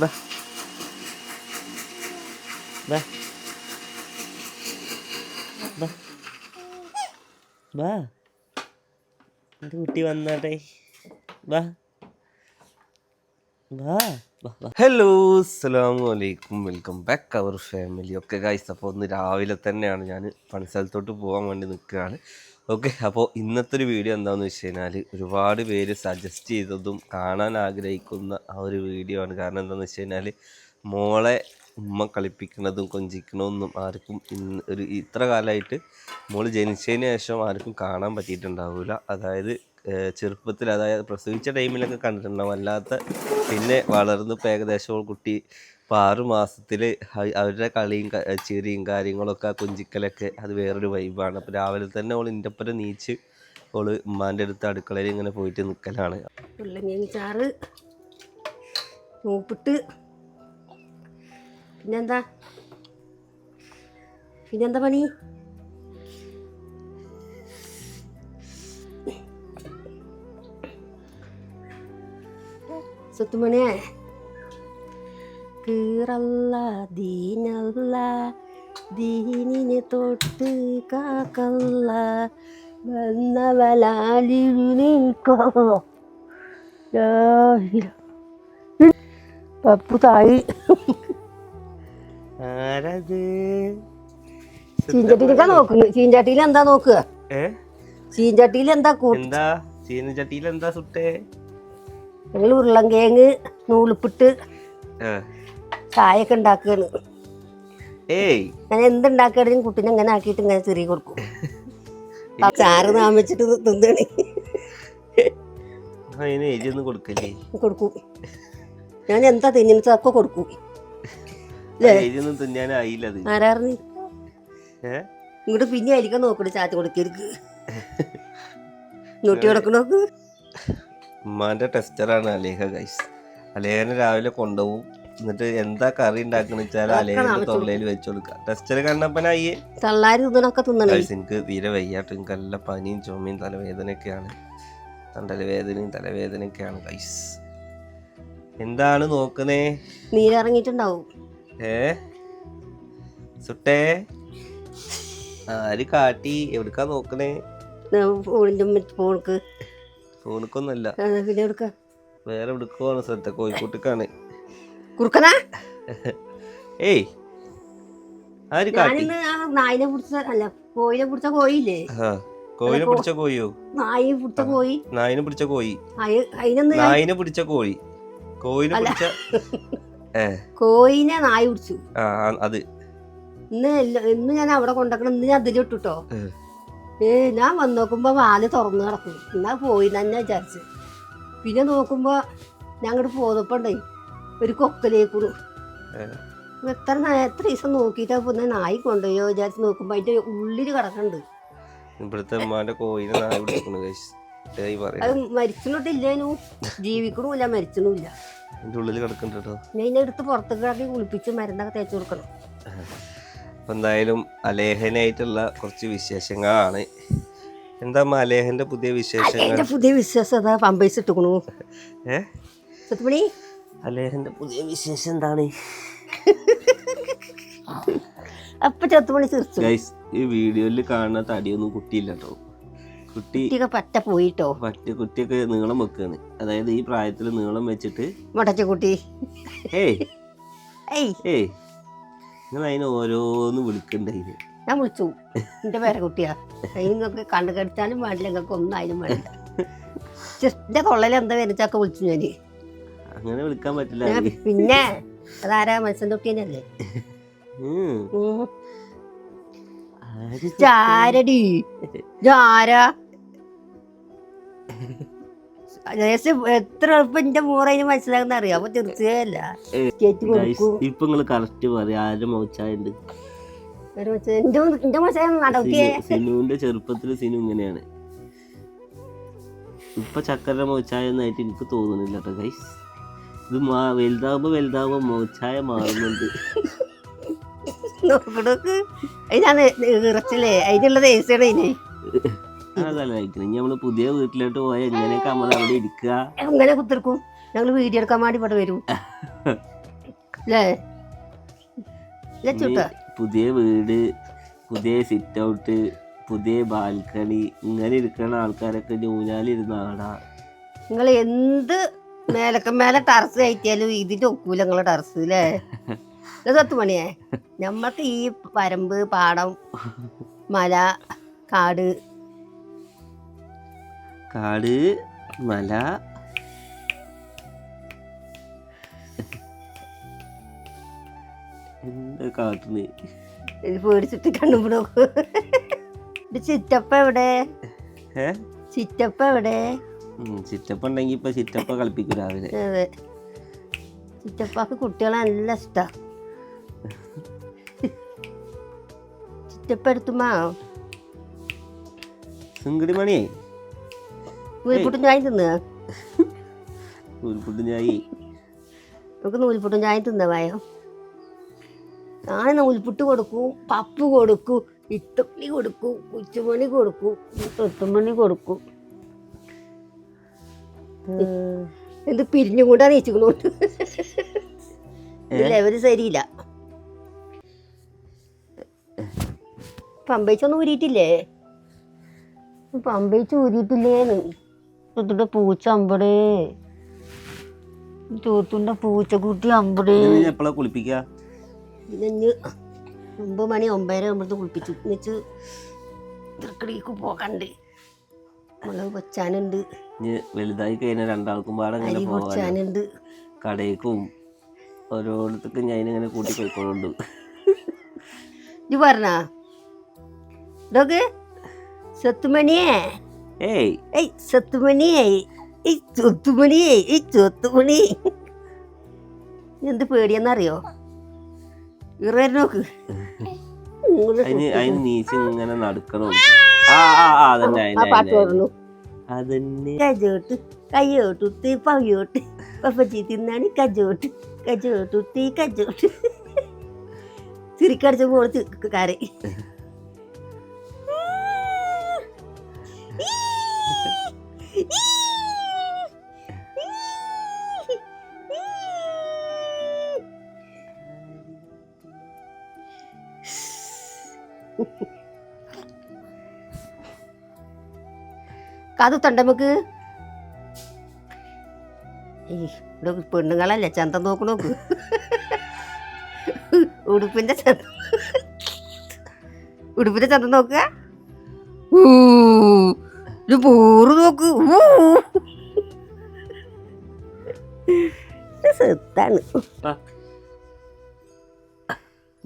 വാ വാ വാ വാ കുട്ടി വന്നാട്ടെ വാ ഹലോ അലൈക്കും. വെൽക്കം ബാക്ക് അവർ ഫാമിലി ഒക്കെ ഗൈസ് അപ്പോൾ ഒന്ന് രാവിലെ തന്നെയാണ്. ഞാൻ പണിസ്ഥലത്തോട്ട് പോകാൻ വേണ്ടി നിൽക്കുകയാണ്. ഓക്കെ അപ്പോൾ ഇന്നത്തെ ഒരു വീഡിയോ എന്താണെന്ന് വെച്ച് കഴിഞ്ഞാൽ ഒരുപാട് പേര് സജസ്റ്റ് ചെയ്തതും കാണാൻ ആഗ്രഹിക്കുന്ന ആ ഒരു വീഡിയോ ആണ്. കാരണം എന്താണെന്ന് വെച്ച് കഴിഞ്ഞാൽ മോളെ ഉമ്മ കളിപ്പിക്കുന്നതും കൊഞ്ചിക്കണമെന്നും ആർക്കും ഇന്ന് ഒരു ഇത്ര കാലമായിട്ട് മോൾ ജനിച്ചതിന് ശേഷം ആർക്കും കാണാൻ പറ്റിയിട്ടുണ്ടാവില്ല അതായത് ചെറുപ്പത്തിൽ അതായത് പ്രസവിച്ച ടൈമിലൊക്കെ കണ്ടിട്ടുണ്ടാവും. അല്ലാത്ത പിന്നെ വളർന്ന് ഇപ്പോൾ ഏകദേശം കുട്ടി ഇപ്പോൾ ആറ് മാസത്തിൽ അവരുടെ കളിയും ചിരിയും കാര്യങ്ങളൊക്കെ കുഞ്ചിക്കലൊക്കെ അത് വേറൊരു വൈബാണ് അപ്പോൾ രാവിലെ തന്നെ ഓൾ ഇന്റെപ്പുറം നീച്ച് അവൾ ഉമ്മാന്റെ അടുത്ത് അടുക്കളയിൽ ഇങ്ങനെ പോയിട്ട് നിൽക്കലാണ് ചാറ് മൂപ്പിട്ട് പിന്നെന്താ? പിന്നെന്താ പണി? സുത്തുമണിയെ കീറല്ല ദീനല്ല ദീനിനെ തൊട്ട് കാക്കല്ല വന്നവലാലിനിക്കോ പപ്പു തായി. ആരത്? ചീഞ്ചട്ടിയിലേക്കാ നോക്കുന്നു. ചീഞ്ചട്ടിയിൽ എന്താ നോക്കുക ചീഞ്ചട്ടിയിൽ എന്താ എന്താ? ചീനച്ചട്ടിയിൽ എന്താ സുട്ടേ? ഞങ്ങൾ ഉരുളങ്കിഴങ്ങ് നൂലിപ്പിട്ട് ആ. ചായയൊക്കെ ഉണ്ടാക്കുകയാണ് ഞാൻ എന്തുണ്ടാക്കുകയാണെങ്കിലും കുട്ടീനെ ഇങ്ങനെ ആക്കിയിട്ട് ഇങ്ങനെ ചെറിയ കൊടുക്കും. ചാറ് താമസിച്ചിട്ട് തിന്നണേ. കൊടുക്കും. ഞാൻ എന്താ തിന്നുന്നതൊക്കെ കൊടുക്കും. ആരാറിന് ഇങ്ങോട്ട് പിന്നെ ആയിരിക്കും നോക്കണേ ചാത്തി കൊടുക്കരുത്. നോട്ടി കൊടുക്കണോക്ക് ഉമ്മാന്റെ ടെസ്റ്ററാണ് അലേഹ ഗൈസ് അലേഹനെ രാവിലെ കൊണ്ടുപോകും. എന്നിട്ട് എന്താ കറി ഉണ്ടാക്കണ വെച്ചാൽ അലേഹന്റെ തൊള്ളയിൽ വെച്ച് കൊടുക്കുക ടെസ്റ്റർ കണ്ടപ്പനായി തള്ളാര് ഗൈസ് എനിക്ക് തീരെ വയ്യാട്ട് എനിക്ക് നല്ല പനിയും ചുമയും തലവേദനയൊക്കെയാണ്. തണ്ടലവേദനയും തലവേദനയൊക്കെയാണ് ഗൈസ് എന്താണ് നോക്കുന്നേ? നീരിറങ്ങിയിട്ടുണ്ടാവും. ഏ? സുട്ടേ? ആര് കാട്ടി? എവിടുക്കാ നോക്കണേ ഫോണിന്റെ ഫോണക്ക്. ഫോണിക്കൊന്നല്ല പിന്നെ എടുക്ക. വേറെ എടുക്കുവാണ് ശ്രദ്ധ. കോഴിക്കോട്ടേക്കാണ്. കുറുക്കനാ? ഏയ് ആര് കാട്ടി? ഞാനിന്ന് ആ നായിനെ പിടിച്ച അല്ല കോയിനെ പിടിച്ച കോയില്ലേ ആ കോഴിനെ പിടിച്ച കോഴിയോ? നായി പിടിച്ച കോയി നായിനെ പിടിച്ച കോഴി. അയ- അതിനൊന്ന് ഞാൻ- നായിനെ പിടിച്ച കോഴി. കോഴിനെ പിടിച്ച ഏ. കോയിനെ നായി പിടിച്ചു. ആ ആ, അത്. ഇന്ന് എല്ല- ഇന്ന് ഞാൻ അവിടെ കൊണ്ടാക്കണം. ഇന്ന് ഞാൻ അതിലിട്ടിട്ടോ. ഏ. ഏ ഞാൻ വന്ന് നോക്കുമ്പോൾ വാൽ തുറന്നു കിടക്കും. എന്നാ പോയി തന്നെ വിചാരിച്ച്. പിന്നെ നോക്കുമ്പോൾ ഞങ്ങോട്ട് പോന്നപ്പോണ്ടേ ഒരു കൊക്കലേക്കുണു. ഏ. എത്ര എത്ര ദിവസം നോക്കിയിട്ടാ പിന്നെ നായി കൊണ്ടുപോയോ വിചാരിച്ച് നോക്കുമ്പോൾ അതിന്റെ ഉള്ളിൽ കിടക്കണ്ട്. ഇവിടുത്തെ ഉമ്മാന്റെ നായ പിടിക്കണു അത് മരിച്ചിട്ടില്ലേനു ജീവിക്കണമില്ല മരിച്ചണമില്ല ഉള്ളിൽ കിടക്കണ്ട കേട്ടോ ഞാൻ എടുത്ത് പുറത്തേക്ക് കിടക്കി കുളിപ്പിച്ച് മരുന്നൊക്കെ തേച്ച് കൊടുക്കണം. അപ്പൊ എന്തായാലും അലേഹനായിട്ടുള്ള കുറച്ച് വിശേഷങ്ങളാണ്. എന്താ അലേഹന്റെ പുതിയ വിശേഷങ്ങൾ? പുതിയ വിശേഷം പമ്പേഴ്സ് ഇട്ടുക്കണു. ഏ? സത്തുമണി അലേഹന്റെ പുതിയ വിശേഷം എന്താണ്? അപ്പൊ ചത്തുമണി തീർച്ചു ഈ വീഡിയോയിൽ കാണുന്ന തടിയൊന്നും കുട്ടിയില്ല കേട്ടോ കുട്ടി പറ്റ പോയിട്ടോ? പറ്റ കുട്ടിയൊക്കെ നീളം വെക്കാണ്. അതായത് ഈ പ്രായത്തിൽ നീളം വെച്ചിട്ട് മുടച്ചക്കുട്ടി ഏയ്. ഏയ്. ഏയ്. നിങ്ങൾ അതിനെ ഓരോന്ന് വിളിക്കണ്ടായിന് ഞാൻ വിളിച്ചു. എന്റെ പേരെ കുട്ടിയാ. അതിനൊക്കെ കണ്ടു കടിച്ചാലും വേണ്ടില്ല നിങ്ങൾക്ക് ഒന്നും അതിനും വേണ്ട എന്റെ തൊള്ളയിൽ എന്താ വരുന്നൊക്കെ വിളിച്ചു ഞാൻ. അങ്ങനെ വിളിക്കാൻ പറ്റില്ല പിന്നെ അതാരാ? മത്സ്യം. ആര് ആരടി? ആരാ? ദേശം എത്ര എളുപ്പം എന്റെ മോറയിന് മനസ്സിലാകുന്ന അറിയാം? അപ്പൊ തീർച്ചയല്ല കേറ്റ് കൊടുക്കും. ഇപ്പൊ നിങ്ങൾ കറക്റ്റ് പറയാം. ആരും മോച്ചായുണ്ട്? എന്റെ എന്റെ മനസ്സിലാകുന്ന നടക്കിയേ സിനുവിന്റെ ചെറുപ്പത്തിൽ സിനു ഇങ്ങനെയാണ്. ഇപ്പൊ ചക്കര മോച്ചായെന്നായിട്ട് എനിക്ക് തോന്നുന്നില്ല കേട്ടോ ഗൈസ് ഇത് മാ- വലുതാകുമ്പോ വലുതാകുമ്പോ മോച്ചായ മാറുന്നുണ്ട്. നോക്കണോക്ക് അതിനാണ് ഇറച്ചില്ലേ അതിനുള്ള ടേസ്റ്റാണ് അതിന്. അതല്ല കഴിക്കണം ഇനി നമ്മൾ പുതിയ വീട്ടിലോട്ട് പോയാൽ എങ്ങനെയൊക്കെ നമ്മൾ അവിടെ ഇരിക്കുക. അങ്ങനെ കുത്തിർക്കും ഞങ്ങൾ വീഡിയോ എടുക്കാൻ വേണ്ടി ഇവിടെ വരും. അല്ലേ? ഇല്ല ചുട്ട പുതിയ വീട് പുതിയ സിറ്റ് ഔട്ട് പുതിയ ബാൽക്കണി ഇങ്ങനെ ഇരിക്കണ ആൾക്കാരൊക്കെ ഊഞ്ഞാലിരുന്ന ആടാ. നിങ്ങൾ എന്ത് മേലക്ക മേലെ ടെറസ് കയറ്റിയാലും ഇതിന്റെ ഒക്കൂല നിങ്ങളെ ടെറസ് അല്ലേ? പത്ത് മണിയേ? നമ്മൾക്ക് ഈ പരമ്പ് പാടം മല കാട് കാട് മല കാട്ടുന്നത് ഇത് പേടിച്ചിട്ട് കണ്ണു ഇത് ചിറ്റപ്പ എവിടെ? ചിറ്റപ്പ എവിടെ? ചിറ്റപ്പ ഉണ്ടെങ്കി ഇപ്പൊ ചിറ്റപ്പ കളിപ്പിക്കും രാവിലെ. അതെ. ചിറ്റപ്പാക്ക് കുട്ടികളെ നല്ല ഇഷ്ടാ. ചിറ്റപ്പ എടുത്തുമാ സിംഗടി മണിയേ? നൂൽപുട്ടും ചായ തിന്നുക ഉരുപ്പിട്ട് ചായ നമുക്ക് നൂൽപുട്ടും ചായ തിന്നവായോ ഞാൻ നൂൽപുട്ട് കൊടുക്കും പപ്പ് കൊടുക്കും ഇട്ടപ്പള്ളി കൊടുക്കും ഉച്ചമണി കൊടുക്കും തൊട്ടുമണി കൊടുക്കും. എന്ത് പിരിഞ്ഞും കൊണ്ടാ നീച്ചിക്കണോണ്ട് ലെവൽ ശരിയില്ല. പമ്പയിച്ചൊന്നും ഊരിയിട്ടില്ലേ? പമ്പയിച്ച് ഊരിയിട്ടില്ലേന്ന്. തൊട്ടിട്ട് പൂച്ച അമ്പടേ. ചോത്തുണ്ട പൂച്ചക്കുട്ടി അമ്പടേ എപ്പോഴാ ഇതഞ്ഞ് ഒമ്പത് മണി ഒമ്പതര ആകുമ്പോഴത്തെ കുളിപ്പിച്ചു. എന്നുവെച്ച് തൃക്കടിക്ക് പോകണ്ട്. മുളക് കൊച്ചാനുണ്ട്. വലുതായി കഴിഞ്ഞാൽ രണ്ടാൾക്കും പാടെ കൊച്ചാനുണ്ട് ഓരോടത്തും പൊച്ചാനുണ്ട് കടയിലേക്കും ഓരോരുത്തർക്കും ഞാൻ ഇങ്ങനെ കൂട്ടി പോയിക്കോളുണ്ട്. ഇത് പറഞ്ഞാ? ഇതൊക്കെ സത്തുമണിയേ ഏയ്. ഏയ് സത്തുമണിയേ ഈ ചൊത്തുമണിയേ ഈ ചൊത്തുമണി എന്ത് പേടിയെന്നറിയോ? ഇറ നോക്ക്. അതിന് അതിന് നീച്ച് ഇങ്ങനെ നടക്കണം? ആ ആ ആ അതന്നെ അതന്നെ അതന്നെ. കജോട്ട് കയ്യോട്ടുത്തി പവ്യോട്ട് പപ്പച്ചി തിന്നാണ് കജോട്ട്. കജോട്ടുത്തി കജോട്ട്. ചിരിക്കടിച്ച പോൾ കാരെ. കാതുത്തണ്ട നമുക്ക്. ഇവിടെ പെണ്ണുങ്ങളല്ലേ? ചന്തം നോക്കണോക്ക് ഉടുപ്പിന്റെ ചന്ത. ഉടുപ്പിന്റെ ചന്തം നോക്കുക. ഇത് പോറ് നോക്ക്. സെത്താണ്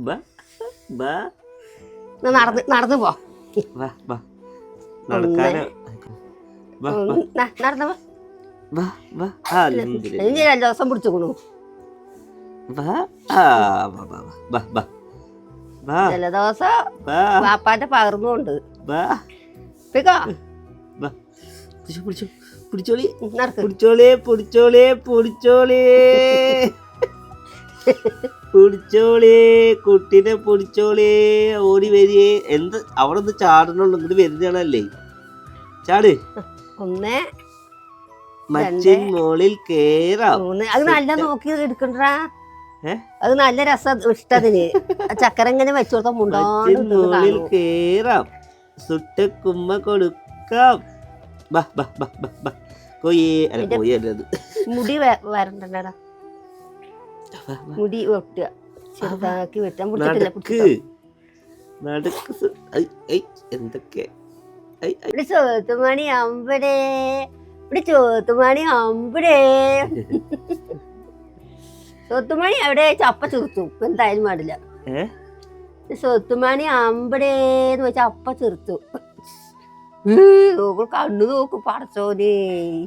ബാ. ബാ. നടന്ന് നടന്നു പോ. വാ വാ. നടക്കാനോ വാ വാ. ന- പോ. വാ വാ. ആ അൽഹംദുലില്ലാ. ഇനി രണ്ടു ദിവസം പിടിച്ചുക്കണു ജലദോഷം വാപ്പാന്റെ പകർന്നുകൊണ്ട് പിടിച്ചോളി. പിടിച്ചോളേ പിടിച്ചോളേ പിടിച്ചോളേ. പിടിച്ചോളേ കുട്ടീനെ പിടിച്ചോളേ ഓടി വരിയേ. എന്ത് അവിടെ നിന്ന് ചാടണുള്ളൂ ഇങ്ങോട്ട് വരുന്നതാണല്ലേ ചാട്. ഒന്ന് മച്ചിൻ മോളിൽ കേറാം. മൂന്ന്. അത് നല്ല നോക്കി എടുക്കണ്ടാ. അത് നല്ല രസം ഇഷ്ടതിന് ആ ചക്കര ഇങ്ങനെ വെച്ചു കൊടുത്താൽ മുണ്ടോളിൽ കേറാം. സുട്ട കുമ്മ കൊടുക്കാം. ബാ ബാ ബാ ബാ ബാ. കൊയ്യേ. അല്ല കൊയ്യല്ലത്. കോയേ മുടി വരണ്ടടാ മുടി വെട്ടുക. ചെറുതാക്കി വെട്ടാൻ നടക്ക്. നടക്ക്. സു- ഐ, ഐ, എന്തൊക്കെ? ഐ, ഐ. ഇവിടെ ചോത്തുമണി അമ്പടേ. ഇവിടെ ചോത്തുമണി അമ്പടേ. ചോത്തുമണി അവിടെ ചപ്പ ചെറുത്തു. എന്തായാലും പാടില്ല. ഏ? സ്വത്തുമണി അമ്പടേന്ന് വെച്ചാൽ അപ്പ ചെറുത്തു. നോക്കും കണ്ണു നോക്കും പടച്ചോനെ.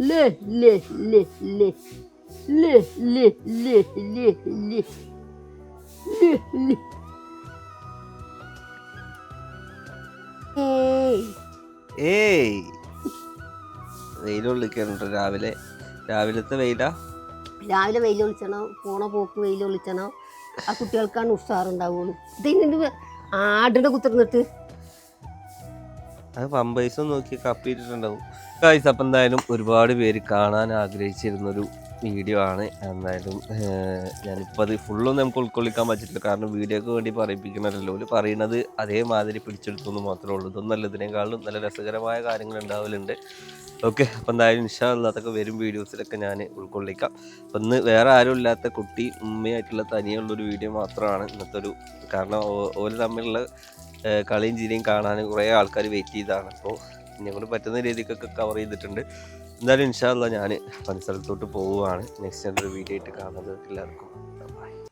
Le, le, le, le. Le, le, le, le, le. Le, le. ഏയ് വെയിലുള്ളിൽ കയറുന്നുണ്ട് രാവിലെ. രാവിലത്തെ വെയിലാ? രാവിലെ വെയിൽ ഒളിച്ചണം പോണ പോക്ക് വെയിൽ ഒളിച്ചണം ആ കുട്ടികൾക്കാണ് ഉഷാറുണ്ടാവുള്ളൂ. ആടിന്റെ കുത്തിർന്നിട്ട്. അത് പമ്പൈസും നോക്കി കപ്പിട്ടിട്ടുണ്ടാവും ഗൈസ് അപ്പം എന്തായാലും ഒരുപാട് പേര് കാണാൻ ആഗ്രഹിച്ചിരുന്നൊരു വീഡിയോ ആണ്. എന്തായാലും ഞാനിപ്പോൾ അത് ഫുള്ളൊന്നും നമുക്ക് ഉൾക്കൊള്ളിക്കാൻ പറ്റില്ല കാരണം വീഡിയോക്ക് വേണ്ടി പറയിപ്പിക്കണമല്ലോ ഒരു പറയുന്നത് അതേമാതിരി പിടിച്ചെടുത്തു എന്ന് മാത്രമേ ഉള്ളൂ. ഇതൊന്നല്ല ഇതിനേക്കാളും നല്ല രസകരമായ കാര്യങ്ങൾ ഉണ്ടാവലുണ്ട്. ഓക്കെ അപ്പം എന്തായാലും ഇൻഷാല്ല അതൊക്കെ വരും വീഡിയോസിലൊക്കെ ഞാൻ ഉൾക്കൊള്ളിക്കാം. അപ്പം ഇന്ന് വേറെ ആരും ഇല്ലാത്ത കുട്ടി ഉമ്മയായിട്ടുള്ള തനിയുള്ളൊരു വീഡിയോ മാത്രമാണ് ഇന്നത്തെ ഒരു കാരണം ഓരോ തമ്മിലുള്ള കളിയും ചിരിയും കാണാൻ കുറേ ആൾക്കാർ വെയിറ്റ് ചെയ്താണ് അപ്പോൾ ഞങ്ങൾ പറ്റുന്ന രീതിക്കൊക്കെ കവർ ചെയ്തിട്ടുണ്ട്. എന്തായാലും ഇൻഷാല്ല ഞാൻ പണിസ്ഥലത്തോട്ട് പോവുകയാണ്. നെക്സ്റ്റ് ഒരു വീഡിയോ ആയിട്ട് കാണുന്നത്. എല്ലാവർക്കും